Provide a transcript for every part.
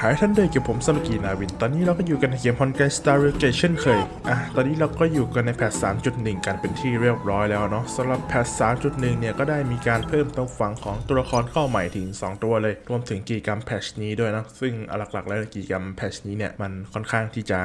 หายท่านเดินกับผมสมกีนาวิน ตอนนี้เราก็อยู่กันในเกมฮอนไกสตาร์เรเกเช่นเคย อะ ตอนนี้เราก็อยู่กันในแพท 3.1 กันเป็นที่เรียบร้อยแล้วเนาะสำหรับแพท 3.1 เนี่ยก็ได้มีการเพิ่มตัวฝั่งของตัวละครเข้าใหม่ถึง 2 ตัวเลย รวมถึงกิจกรรมแพทชนี้ด้วยนะ ซึ่งหลักๆ แล้วกิจกรรมแพทชนี้เนี่ยมันค่อนข้างที่จะ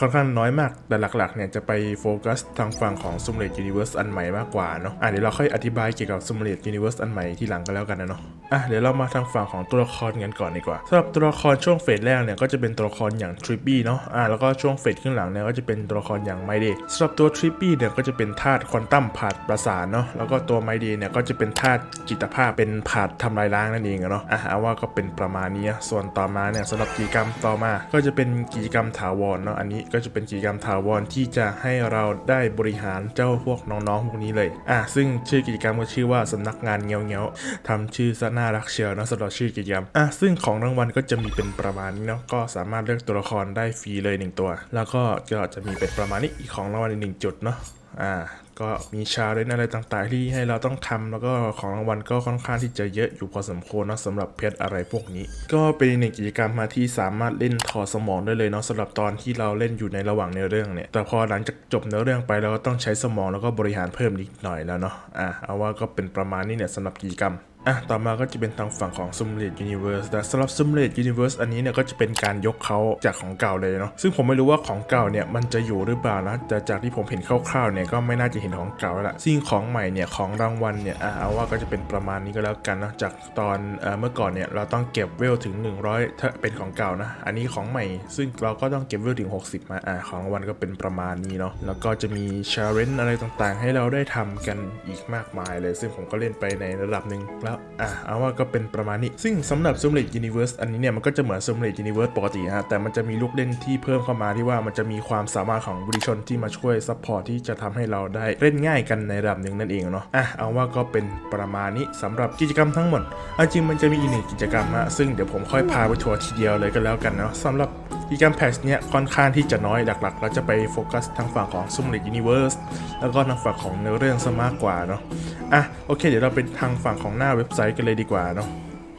ค่อนข้างน้อยมาก แต่หลักๆ เนี่ยจะไปโฟกัสทางฝั่งของ Simulate Universe อันใหม่มากกว่าเนาะ อะเดี๋ยวเราค่อยอธิบายเกี่ยวกับ Simulate Universe อันใหม่ที่หลังก็แล้วกันนะเนาะ อะเดี๋ยวเรามาทางฝั่งของตัวละครกันก่อนดีกว่าสำหรับตัวละครช่วงเฟสแรกเนี่ยก็จะเป็นตัวละครอย่างทริปปี้เนาะอะแล้วก็ช่วงเฟสขึ้นหลังเนี่ยก็จะเป็นตัวละครอย่างไมเดย์สำหรับตัวทริปปี้เนี่ยก็จะเป็นธาตุควอนตัมผาดประสานเนาะแล้วก็ตัวไมเดย์เนี่ยก็จะเป็นธาตุจิตภาพเป็นผาดทำลายล้างนั่นเองเนาะอะเอาว่าก็เป็นประมาณนี้ส่วนต่อมาเนี่ยสำหรับกิจกรรมต่อมา ก็จะเป็นกิจกรรมถาวรเนาะอันนี้ก็จะเป็นกิจกรรมถาวรที่จะให้เราได้บริหารเจ้าพวกน้องๆพวกนี้เลยอะซึ่งชื่อกิจกรรมก็ชื่อว่าสำนักงานเงี้ยวเงี้ยวๆทำชื่อซะน่ารักเชียวเนาะสำหรับชื่อกิจกรรมอะซึ่งของรางวัลก็จะมีเป็นประมาณนี้เนาะก็สามารถเลือกตัวละครได้ฟรีเลยหนึ่งตัว แล้วก็ก็จะมีเป็นประมาณนี้อีกของรางวัลอีกหนึ่งจุดเนาะอ่าก็มีชาเลนอะไรต่างๆ ที่ให้เราต้องทำแล้วก็ของรางวัลก็ค่อนข้างที่จะเยอะอยู่พอสมควรเนะสำหรับเพชรอะไรพวกนี้ ก็เป็นหนึ่งกิจกรรมมาที่สามารถเล่นถอดสมองได้เลยเนาะสำหรับตอนที่เราเล่นอยู่ในระหว่างเนื้อเรื่องเนี่ยแต่พอหลังจากจบเนื้อเรื่องไปเราก็ต้องใช้สมองแล้วก็บริหารเพิ่มนิดหน่อยแล้วเนาะอ่าเอาว่าก็เป็นประมาณนี้เนี่ยสำหรับกิจกรรม อะ ต่อมาก็จะเป็นทางฝั่งของ Simulate Universe แต่สำหรับ Simulate Universe อันนี้เนี่ยก็จะเป็นการยกเขาจากของเก่าเลยเนาะ ซึ่งผมไม่รู้ว่าของเก่าเนี่ยมันจะอยู่หรือเปล่านะ แต่จากที่ผมเห็นคร่าวๆเนี่ยก็ไม่น่าจะเห็นของเก่าแล้วละซึ่งของใหม่เนี่ยของรางวัลเนี่ยอะเอาว่าก็จะเป็นประมาณนี้ก็แล้วกันนะ จากตอนเอ่อเมื่อก่อนเนี่ยเราต้องเก็บเวลถึง 100 ถ้าเป็นของเก่านะ อันนี้ของใหม่ ซึ่งเราก็ต้องเก็บเวลถึง 60 มา อะของรางวัลก็เป็นประมาณนี้เนาะ แล้วก็จะมีชาเลนจ์อะไรต่างๆ ให้เราได้ทำกันอีกมากมายเลย ซึ่งผมก็เล่นไปในระดับหนึ่งแล้ว อะเอาว่าก็เป็นประมาณนี้ ซึ่งสำหรับ Simulate Universe อันนี้เนี่ยมันก็จะเหมือน Simulate Universe ปกตินะฮะแต่มันจะมีลูกเล่นที่เพิ่มเข้ามาที่ว่ามันจะมีความสามารถของบุริชนที่มาช่วยซัพพอร์ตที่จะทำให้เราได้เล่นง่ายกันในระดับหนึ่งนั่นเองเนาะอะเอาว่าก็เป็นประมาณนี้สำหรับกิจกรรมทั้งหมดจริงมันจะมีอีกหนึ่งกิจกรรมฮะซึ่งเดี๋ยวผมค่อยพาไปทัวร์ทีเดียวเลยก็แล้วกันเนาะสำหรับ กิจกรรมแพชเนี่ยค่อนข้างที่จะน้อยหลักๆ เราจะไปโฟกัสทางฝั่งของซุ่มเลดยูนิเวอร์สแล้วก็ทางฝั่งของเนื้อเรื่องซะมากกว่าเนาะอะโอเค เดี๋ยวเราไปทางฝั่งของหน้าเว็บไซต์กันเลยดีกว่าเนาะ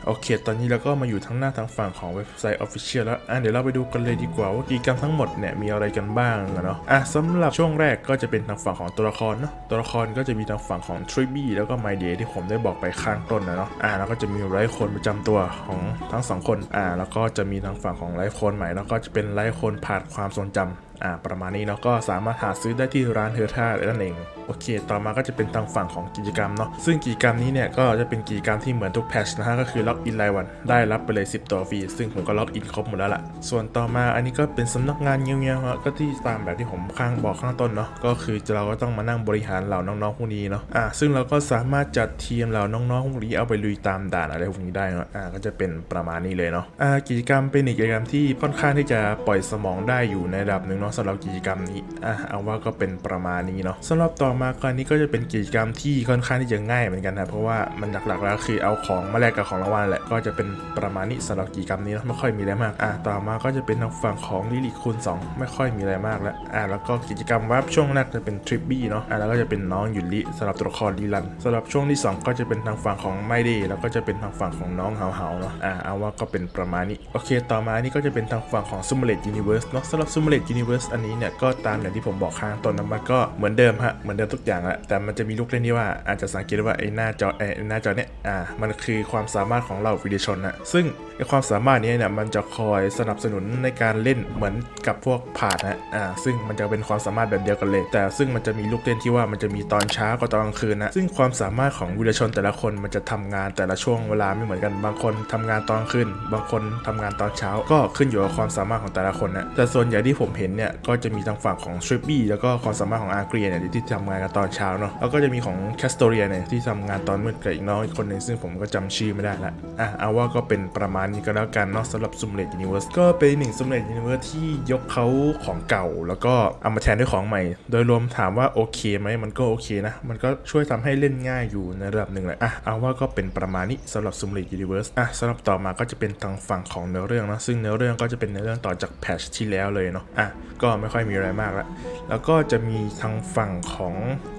โอเค ตอนนี้เราก็มาอยู่ทั้งหน้าทางฝั่งของเว็บไซต์ Official แล้ว อะ เดี๋ยวเราไปดูกันเลยดีกว่าว่ากิจกรรมทั้งหมดเนี่ยมีอะไรกันบ้างอะเนาะ อะสำหรับช่วงแรกก็จะเป็นทางฝั่งของตัวละครเนาะ ตัวละครก็จะมีทางฝั่งของ t r i b y แล้วก็ My Day ที่ผมได้บอกไปข้างต้นนะเนาะ อะแล้วก็จะมีไลฟ์โคนประจำตัวของทั้งสองคน อะแล้วก็จะมีทางฝั่งของไลฟ์โคนใหม่ แล้วก็จะเป็นไลฟ์โคนผ่านความทรงจำ อ่าประมาณนี้เนาะก็สามารถหาซื้อได้ที่ร้านเฮอร์ท่านั่นเองโอเค ต่อมาก็จะเป็นทางฝั่งของกิจกรรมเนาะซึ่งกิจกรรมนี้เนี่ยก็จะเป็นกิจกรรมที่เหมือนทุกแพชนะฮะก็คือล็อกอินรายวันได้รับไปเลย 10 ตัวฟรีซึ่งผมก็ล็อกอินครบหมดแล้วล่ะ ส่วนต่อมาอันนี้ก็เป็นสำนักงานเงี้ยวๆฮะก็ที่ตามแบบที่ผมข้างบอกข้างต้นเนาะก็คือเราก็ต้องมานั่งบริหารเหล่าน้องๆพวกนี้เนาะอ่าซึ่งเราก็สามารถจัดทีมเหล่าน้องๆพวกนี้เอาไปลุยตามด่านอะไรพวกนี้ได้เนาะอ่าก็จะเป็นประมาณนี้เลยเนาะอ่ากิจกรรมเป็นอีกกิจกรรมที่ค่อนข้างที่จะปล่อยสมองได้อยู่ในระดับหนึ่งเนาะสำหรับกิจกรรมนี้อะเอาว่าก็เป็นประมาณนี้เนาะสำหรับต่อมาก็อันนี้ก็จะเป็นกิจกรรมที่ค่อนข้างที่จะง่ายเหมือนกันนะเพราะว่ามันหลักๆแล้วคือเอาของมาแลกกับของรางวัลแหละก็จะเป็นประมาณนี้สำหรับกิจกรรมนี้เนาะไม่ค่อยมีอะไรมากอะต่อมาก็จะเป็นทางฝั่งของลิลิคูณ2 ไม่ค่อยมีอะไรมากแล้วอะแล้วก็กิจกรรมวับช่วงแรกจะเป็นทริปบี้เนาะอะแล้วก็จะเป็นน้องหยุลิสำหรับตัวละครดีลันสำหรับช่วงที่สองก็จะเป็นทางฝั่งของไมเดย์แล้วก็จะเป็นทางฝั่งของน้องเฮาเฮาเนาะอะเอาว่าก็เป็นประมาณนี้โอเค ต่อมานี่ก็จะเป็นทางฝั่งของ Simulate Universe เนาะสำหรับ Simulate Universe อันนี้เนี่ยก็ตามอย่างที่ผมบอกข้างต้นนะมันก็เหมือนเดิมฮะเหมือนเดิมทุกอย่างแหละแต่มันจะมีลูกเล่นที่ว่าอาจจะสังเกตได้ว่าไอ้หน้าจอไอ้หน้าจอเนี่ยอ่ามันคือความสามารถของเราวิดีชนนะซึ่งไอ้ความสามารถนี้เนี่ยมันจะคอยสนับสนุนในการเล่นเหมือนกับพวกผ่านนะอ่าซึ่งมันจะเป็นความสามารถแบบเดียวกันเลย แต่ซึ่งมันจะมีลูกเล่นที่ว่ามันจะมีตอนเช้ากับตอนกลางคืนนะซึ่งความสามารถของวิดีชนแต่ละคนมันจะทำงานแต่ละช่วงเวลาไม่เหมือนกันบางคนทำงานตอนกลางคืนบางคนทำงานตอนเช้าก็ขึ้นอยู่กับความสามารถของแต่ละคนนะแต่ส่วนใหญ่ที่ผมเห็นเนี่ยก็จะมีทางฝั่งของทริปบี้แล้วก็ความสามารถของอาร์เกรียเนี่ยที่ทำงานกันตอนเช้าเนาะแล้วก็จะมีของแคสโตเรียเนี่ยที่ทำงานตอนมืดกับอีกน้องอีกคนหนึงซึ่งผมก็จำชื่อไม่ได้ละอะเอาว่าก็เป็นประมาณนี้ก็แล้วกันเนาะสำหรับซูมเลตยูนิเวิร์สก็เป็นหนึ่งซูมเลตยูนิเวิร์สที่ยกเขาของเก่า แล้วก็เอามาแทนด้วยของใหม่ โดยรวมถามว่าโอเคไหมมันก็โอเคนะ มันก็ช่วยทำให้เล่นง่ายอยู่ในระดับหนึ่งแหละอะเอาว่าก็เป็นประมาณนี้สำหรับซูมเลตยูนิเวิร์สอะสำหรับต่อมาก็จะเป็นทางฝั่งของเนื้อเรื่องนะซึ่งเนื้อเรื่องก็จะเป็นเนื้อเรื่องต่อจากแพทชที่แล้วเลยเนาะอะก็ไม่ค่อยมีอะไรมากละแล้วก็จะมีทางฝั่งของ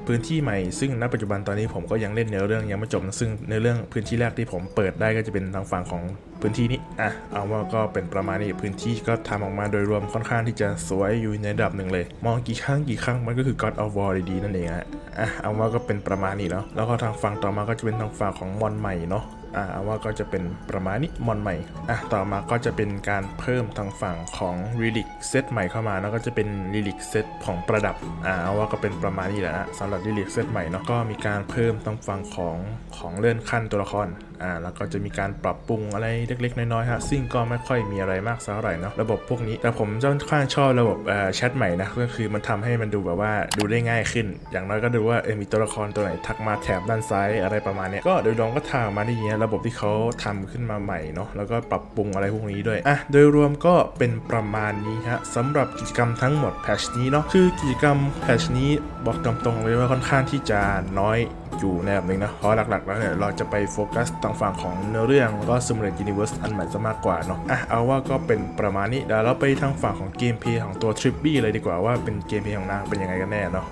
พื้นที่ใหม่ ซึ่งณปัจจุบันตอนนี้ผมก็ยังเล่นเนื้อเรื่องยังไม่จบนะซึ่งเนื้อเรื่องพื้นที่แรกที่ผมเปิดได้ก็จะเป็นทางฝั่งของพื้นที่นี้ อะ เอาว่าก็เป็นประมาณนี้พื้นที่ก็ทำออกมาโดยรวมค่อนข้างที่จะสวยอยู่ในระดับหนึ่งเลย มองกี่ครั้งกี่ครั้งมันก็คือ God of War ดีๆนั่นเองฮะ อะ เอาว่าก็เป็นประมาณนี้เนาะ แล้วก็ทางฝั่งต่อมาก็จะเป็นทางฝั่งของมอนใหม่เนาะ อ่าเอาว่าก็จะเป็นประมาณนี้มอนใหม่อะต่อมาก็จะเป็นการเพิ่มทางฝั่งของรีลิกเซตใหม่เข้ามาแล้วก็จะเป็นรีลิกเซตของประดับอ่าเอาว่าก็เป็นประมาณนี้แหละนะสำหรับรีลิกเซตใหม่เนาะก็มีการเพิ่มทางฝั่งของของเลื่อนขั้นตัวละครอ่าแล้วก็จะมีการปรับปรุงอะไรเล็กๆ น้อยๆฮะซึ่งก็ไม่ค่อยมีอะไรมากสักเท่าไหร่เนาะระบบพวกนี้แต่ผมค่อนข้างชอบระบบเอ่อแชทใหม่นะก็คือมันทำให้มันดูแบบว่าดูได้ง่ายขึ้น อย่างน้อยก็ดูว่าเออมีตัวละครตัวไหนทักมาแถบด้านซ้ายอะไรประมาณเนี้ยก็โดยรวมก็ทางมาได้ดีนะระบบที่เขาทำขึ้นมาใหม่เนาะแล้วก็ปรับปรุงอะไรพวกนี้ด้วยอะโดยรวมก็เป็นประมาณนี้ฮะสำหรับกิจกรรมทั้งหมดแพชนี้เนาะคือกิจกรรมแพชนี้บอกตามตรงเลยว่าค่อนข้างที่จะน้อยอยู่ในแบบนึงนะ เพราะหลักๆ แล้วเนี่ยเราจะไปโฟกัสทางฝั่งของเนื้อเรื่องแล้วก็ Simulate Universe อันใหม่ซะมากกว่าเนาะอะเอาว่าก็เป็นประมาณนี้เดี๋ยวเราไปทางฝั่งของเกมเพลย์ของตัว t r i p b y เลยดีกว่าว่าเป็นเกมเพลย์ของนางเป็นยังไงกันแน่เนาะ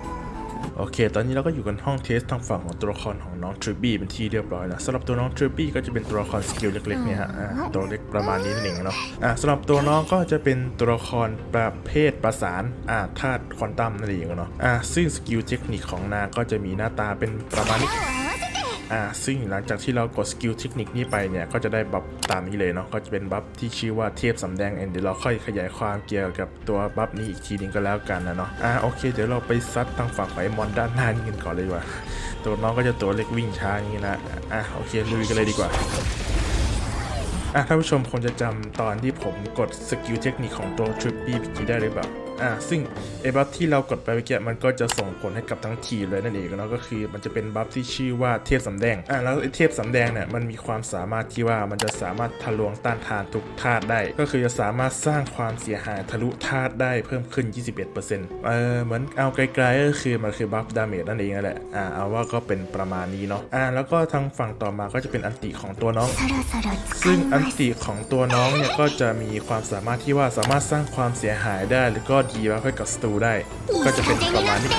โอเค ตอนนี้เราก็อยู่กันห้องเทสทางฝั่งของตัวละครของน้องทริปบี้เป็นที่เรียบร้อยแล้วสำหรับตัวน้องทริปบี้ก็จะเป็นตัวละครสกิลเล็กๆเนี่ยฮะอ่าตัวเล็กประมาณนี้นั่นเองเนาะอ่าสำหรับตัวน้องก็จะเป็นตัวละครประเภทประสานอ่าธาตุควอนตัมนั่นเองเนาะอ่าซึ่งสกิลเทคนิคของนางก็จะมีหน้าตาเป็นประมาณนี้ อ่าซึ่งหลังจากที่เรากดสกิลเทคนิคนี้ไปเนี่ย ก็จะได้บัฟตามนี้เลยเนาะก็จะเป็นบัฟที่ชื่อว่าเทพสำแดงเอ็นเดี๋ยวเราค่อยขยายความเกี่ยวกับตัวบัฟนี้อีกทีนึงก็แล้วกันนะเนาะอ่าโอเค เดี๋ยวเราไปซัดทางฝั่งไอมอนด้านหน้านี้กันก่อนเลยดีกว่า ตัวน้องก็จะตัวเล็กวิ่งช้าอย่างนี้นะอะโอเคลุยกันเลยดีกว่าอะท่านผู้ชมคงจะจำตอนที่ผมกดสกิลเทคนิคของตัว t r i p p y เมื่อกี้ได้หรือเปล่า อ่าซึ่งไอ้บัฟที่เรากดไปเมื่อกี้มันก็จะส่งผลให้กับทั้งทีเลยนั่นเองเนาะก็คือ มันจะเป็นบัฟที่ชื่อว่าเทพสำแดงอ่าแล้วไอ้เทพสำแดงเนี่ยมันมีความสามารถที่ว่ามันจะสามารถทะลวงต้านทานทุกธาตุได้ ก็คือจะสามารถสร้างความเสียหายทะลุธาตุได้เพิ่มขึ้น 21%เออเหมือนเอาไกลๆก็คือมันคือบัฟดาเมจนั่นเองนั่นแหละอ่าเอาว่าก็เป็นประมาณนี้เนาะอ่าแล้วก็ทางฝั่งต่อมาก็จะเป็นอันติของตัวน้อง ซึ่งอันติของตัวน้องเนี่ยก็จะมีความสามารถที่ว่าสามารถสร้างความเสียหายได้หรือก็ดีบัฟให้กับสตูได้ ก็จะเป็นประมาณนี้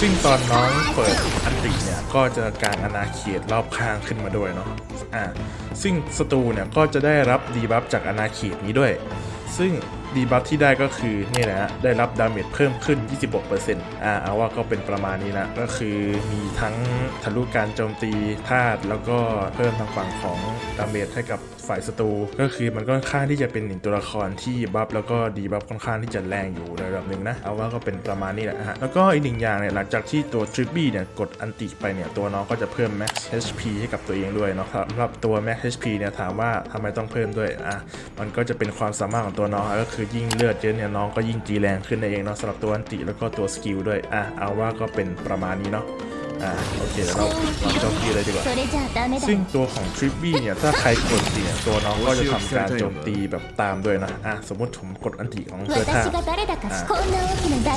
ซึ่งตอนน้องเปิดอันติเนี่ยก็จะกางอาณาเขตรอบข้างขึ้นมาด้วยเนาะอ่าซึ่งสตูเนี่ยก็จะได้รับดีบัฟจากอาณาเขตนี้ด้วย ซึ่ง ดีบัฟที่ได้ก็คือนี่แหละฮะได้รับดาเมจเพิ่มขึ้น 26%อ่าเอาว่าก็เป็นประมาณนี้นะก็คือมีทั้งทะลุการโจมตีธาตุแล้วก็เพิ่มทางฝั่งของดาเมจให้กับฝ่ายศัตรูก็คือมันก็ค่อนข้างที่จะเป็นหนึ่งตัวละครที่บัฟแล้วก็ดีบัฟค่อนข้างที่จะแรงอยู่ในระดับหนึ่งนะเอาว่าก็เป็นประมาณนี้แหละฮะแล้วก็อีกหนึ่งอย่างเนี่ยหลังจากที่ตัวทริปบี้เนี่ยกดอันติไปเนี่ยตัวน้องก็จะเพิ่ม max HP ให้กับตัวเองด้วยเนาะสำหรับตัว max HP เนี่ยถามว่าทำไมต้องเพิ่มด้วยอะมันก็จะเป็นความสามารถของตัวน้องก็คือคือยิ่งเลือดเยอะเนี่ยน้องก็ยิ่งจีแรงขึ้นนเองเนาะสำหรับตัวอันติแล้วก็ตัวสกิลด้วยอะเอาว่าก็เป็นประมาณนี้เนาะอ่าโอเคแล้วเราโจมตีเลยดีกว่าซึ่งตัวของทริปบี้เนี่ยถ้าใครกดตีเนี่ยตัวน้องก็จะทำการโจมตีแบบตามด้วยนะอะสมมติผมกดอันติของเธอท่า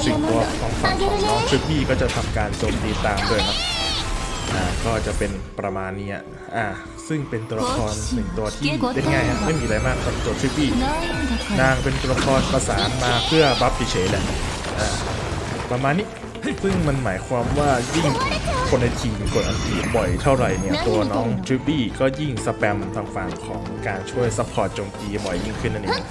สิ่งตัวของฝั่งของน้องทริปบี้ก็จะทำการโจมตีตามด้วยนะอ่าก็จะเป็นประมาณนี้อะซึ่งเป็นตัวละครหนึ่งตัวที่เล่นง่ายไม่มีอะไรมากสำหรับตัวทริปปี้ นางเป็นตัวละครประสานมาเพื่อบัฟเฉยๆแหละประมาณนี้ซึ่งมันหมายความว่ายิ่งคนในทีมกดอันตีบ่อยเท่าไหร่เนี่ย ตัวน้องจูบี้ก็ยิ่งสแปมทางฝั่งของการช่วยซัพพอร์ตโจมตีบ่อยยิ่งขึ้นนั่นเอง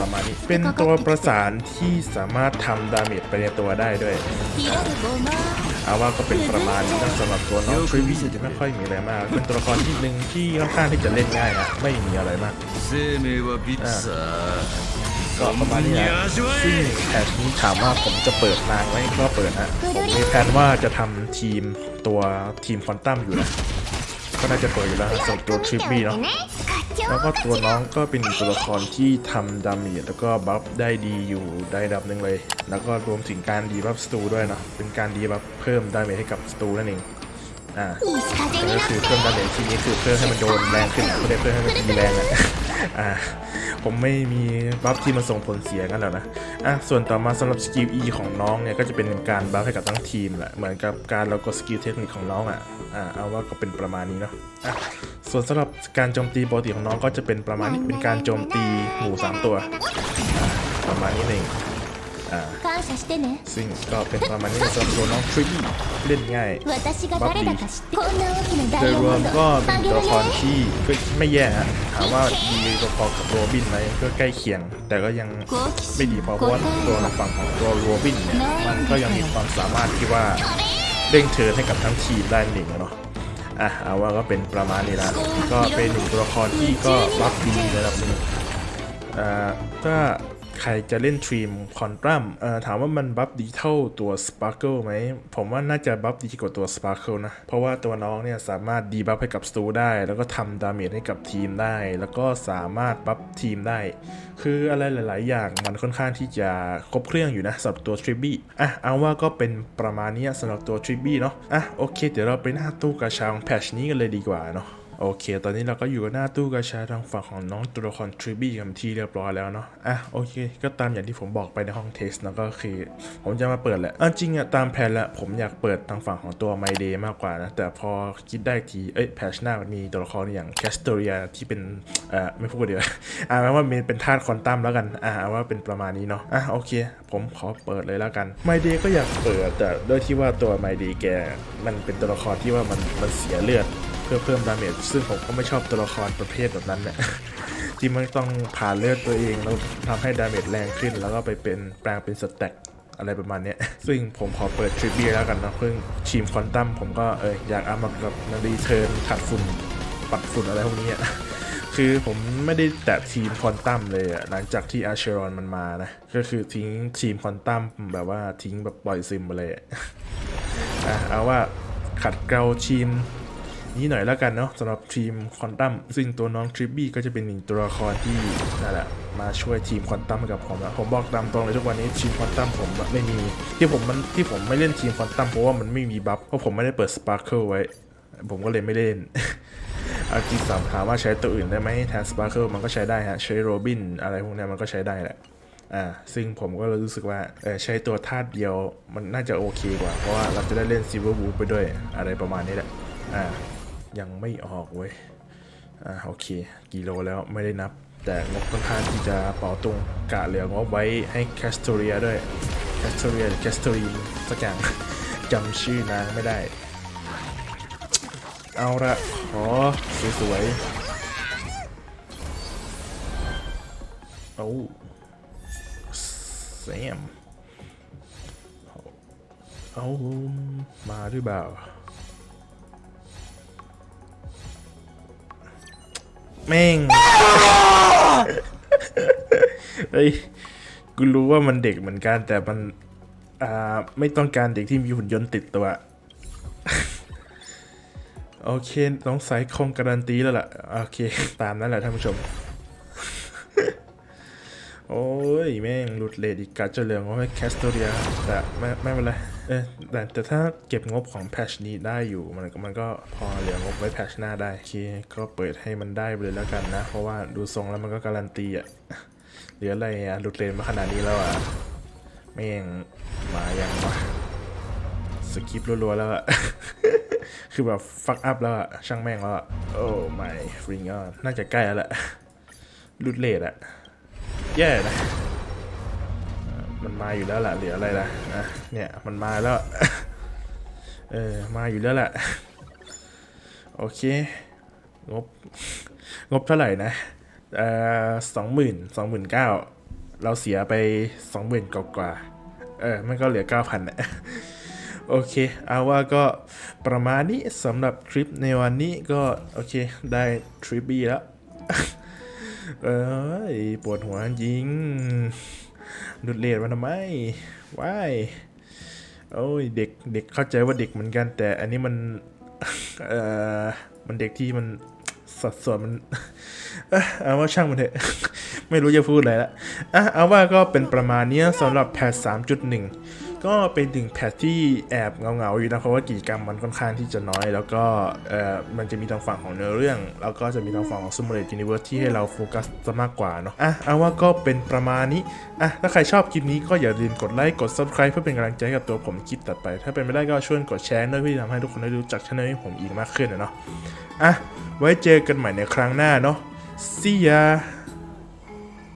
ประมาณนี้เป็นตัวประสานที่สามารถทำดาเมจไปในตัวได้ด้วย เอาว่าก็เป็นประมาณนี้นะสำหรับตัวน้องทริวิจะไม่ค่อยมีอะไรมาก เป็นตัวละครที่หนึ่งที่ค่อนข้างที่จะเล่นง่ายนะไม่มีอะไรมากก็ประมาณนี้นะซึ่งแผนนี้ถามว่าผมจะเปิดนางไหมก็เปิดนะผมมีแผนว่าจะทำทีมตัวทีมฟอนตัมอยู่นะก็น่าจะเปิดอยู่แล้วสำหรับตัวทริปบี้เนาะ แล้วก็ตัวน้องก็เป็นตัวละครที่ทำดาเมจแล้วก็บัฟได้ดีอยู่ได้ดับหนึ่งเลย แล้วก็รวมถึงการดีบัฟสตูด้วยเนาะเป็นการดีบัฟเพิ่มดาเมจให้กับสตูนั่นเองอ่าก็คือเพิ่มดาเมจทีนี้คือเพิ่มให้มันโดนแรงขึ้นเพิ่ไเพิ่มให้มันดีแรงอะอ่าผมไม่มีบัฟที่มาส่งผลเสียกันแล้วนะ อะ ส่วนต่อมาสำหรับสกิล E ของน้องเนี่ยก็จะเป็นการบัฟให้กับทั้งทีมแหละ เหมือนกับการเราก็สกิลเทคนิคของน้องอะ อ่า เอาว่าก็เป็นประมาณนี้เนาะ อะ ส่วนสำหรับการโจมตีปกติของน้องก็จะเป็นประมาณนี้เป็นการโจมตีหมู3 ตัว ประมาณนี้เองซึ่งก็เป็นประมาณนี้สำหรับตัวน้องทริปเล่นง่ายบัฟดีโดยรวมก็เป็นตัวละครที่ไม่แย่ฮะถามว่าดีตัวพอกับตัวบินไหมก็ใกล้เคียง แต่ก็ยังไม่ดีพอเพราะว่าตัวฝั่งของตัวรัวบินเนี่ยมันก็ยังมีความสามารถที่ว่าเร่งเชิญให้กับทั้งทีมได้หนึ่งเนาะ อะเอาว่าก็เป็นประมาณนี้ละก็เป็นหนึ่งตัวละครที่ก็บัฟดีนระดับหนึ่งอ่าถ้า ใครจะเล่นทรีมคอนตรัมเอ่อถามว่ามันบัฟดีเท่าตัวสปาร์เกิลไหม ผมว่าน่าจะบัฟดีกว่าตัวสปาร์เกิลนะ เพราะว่าตัวน้องเนี่ยสามารถดีบัฟให้กับสตูได้ แล้วก็ทำดาเมจให้กับทีมได้ แล้วก็สามารถบัฟทีมได้ คืออะไรหลาย ๆ อย่างมันค่อนข้างที่จะครบเครื่องอยู่นะสำหรับตัวทริบบี้อะเอาว่าก็เป็นประมาณนี้สำหรับตัวทริบบี้เนาะอะโอเค เดี๋ยวเราไปหน้าตู้กระชาของแพชนี้กันเลยดีกว่าเนาะ โอเค ตอนนี้เราก็อยู่กับหน้าตู้กระชาทางฝั่งของน้องตัวละครทริบี้กันที่เรียบร้อยแล้วเนาะ อะโอเค ก็ตามอย่างที่ผมบอกไปในห้องเทสนะก็คือ ผมจะมาเปิดแหละอะจริงอะตามแผนแล้วผมอยากเปิดทางฝั่งของตัว My Day มากกว่านะ แต่พอคิดได้ที เอ้ยแพชหน้ามันมีตัวละครอย่างแคสเตอรียที่เป็นอ่อไม่พูดเดี๋ยวอ่าว่ามีเป็นธาตุควอนตัมแล้วกัน อ่าเอาว่าเป็นประมาณนี้เนาะ อะโอเค ผมขอเปิดเลยแล้วกัน My Day ก็อยากเปิดแต่ด้วยที่ว่าตัว My Day แกมันเป็นตัวละครที่ว่ามันมันเสียเลือด เพื่อเพิ่มดาเมจซึ่งผมก็ไม่ชอบตัวละครประเภทแบบนั้นเนี่ยที่มันต้องผ่านเลือดตัวเองแล้วทำให้ดาเมจแรงขึ้น แล้วก็ไปเป็นแปลงเป็นสแต็กอะไรประมาณนี้ซึ่งผมขอเปิดทริปเบี้แล้วกันนะเพิ่งทีมควอนตัมผมก็เอออยากเอามากับนารีเทิร์นขัดฝุ่นปัดฝุ่นอะไรพวกนี้คือผมไม่ได้แตะทีมควอนตัมเลยอะหลังจากที่อาเชรอนมันมานะ ก็คือทิ้งทีมควอนตัมแบบว่าทิ้งแบบปล่อยซิมไปเลยอะอะเอาว่าขัดเกลาทีม นี้หน่อยแล้วกันเนาะสำหรับทีมควอนตัมซึ่งตัวน้องทริปบี้ก็จะเป็นหนึ่งตัวละครที่นั่นแหละมาช่วยทีมควอนตัมกับผมอะผมบอกตามตรงเลยทุกวันนี้ทีมควอนตัมผมไม่มี ที่ผมมันที่ผมไม่เล่นทีมควอนตัมเพราะว่ามันไม่มีบัฟเพราะผมไม่ได้เปิดสปาร์เคิลไว้ ผมก็เลยไม่เล่นเอาจริงสามถามว่าใช้ตัวอื่นได้ไหมแทนสปาร์เคิลมันก็ใช้ได้ฮะใช้โรบินอะไรพวกนี้มันก็ใช้ได้แหละอ่าซึ่งผมก็รู้สึกว่าใช้ตัวธาตุเดียวมันน่าจะโอเคกว่า เพราะว่าเราจะได้เล่นซิลเวอร์บูไปด้วยอะไรประมาณนี้แหละอ่า ยังไม่ออกเว้ย อ่าโอเค กิโลแล้วไม่ได้นับ แต่งบค่อนข้างที่จะเป่าตรงกะเหลืองบไว้ให้แคสโตเรียด้วยแคสโตเรียหรือแคสโตรีนสักอย่างจำชื่อนางไม่ได้ เอาละขอสวยๆ โอ้แซมเอามาหรือเปล่า แม่งเฮ้ยกูรู้ว่ามันเด็กเหมือนกันแต่มันอ่าไม่ต้องการเด็กที่มีหุ่นยนต์ติดตัว โอเคต้องใส่คงการันตีแล้วล่ะ โอเค ตามนั้นแหละท่านผู้ชม โอ้ย แม่งหลุดเลดอีกกัดเจเหลืองเอาไว้แคสโตเรีย แต่ไม่ไม่เป็นไร เออแต่แต่ถ้าเก็บงบของแพชนี้ได้อยู่มันก็มันก็พอเหลืองบไว้แพชหน้าได้โอเคก็เปิดให้มันได้ไปเลยแล้วกันนะ เพราะว่าดูทรงแล้วมันก็การันตีอะเหลืออะไรอะหลุดเลนมาขนาดนี้แล้วอะแม่งมาอย่างวะสกิปรัวๆแล้วอะคือแบบฟักอัพแล้วอะช่างแม่งแล้วอะโอ้ไม่ริงออนน่าจะใกล้แล้วแหละลุดเลดอะแย่นะ มันมาอยู่แล้วแหละเหลืออะไรล่ะอะเนี่ยมันมาแล้ว เออมาอยู่แล้วแหละโอเค งบ งบเท่าไหร่นะเอ่อสองหมื่นสองหมื่นเก้าเราเสียไปสองหมื่นกว่าเออมันก็เหลือเก้าพันนะโอเค เอาว่าก็ประมาณนี้สำหรับทริปในวันนี้ก็ โอเค ได้ทริปบีแล้ว เอ้ยปวดหัวยิง ดุดเลดมันทำไมว้ายโอ้ยเด็กเด็กเข้าใจว่าเด็กเหมือนกัน แต่อันนี้มันเอ่อมันเด็กที่มันสัดส่วนมันเอาว่าช่างมันเถอะ ไม่รู้จะพูดอะไรละอะเอาว่าก็เป็นประมาณนี้สำหรับแพท3.1 ก็เป็นถึงแพทที่แอบเงาๆอยู่นะเพราะว่ากิจกรรมมันค่อนข้างที่จะน้อย แล้วก็เอ่อมันจะมีทางฝั่งของเนื้อเรื่อง แล้วก็จะมีทางฝั่งของ Simulate Universe ที่ให้เราโฟกัสซะมากกว่าเนาะอะเอาว่าก็เป็นประมาณนี้อะถ้าใครชอบคลิปนี้ก็อย่าลืมกดไลค์กด Subscribe เพื่อเป็นกำลังใจกับตัวผมคลิปต่อไป ถ้าเป็นไม่ได้ก็ช่วยกดแชร์ด้วยเพื่อที่ทำให้ทุกคนได้รู้จักช่องนี้ผมอีกมากขึ้นนะเนาะอะไว้เจอกันใหม่ในครั้งหน้าเนาะ see ya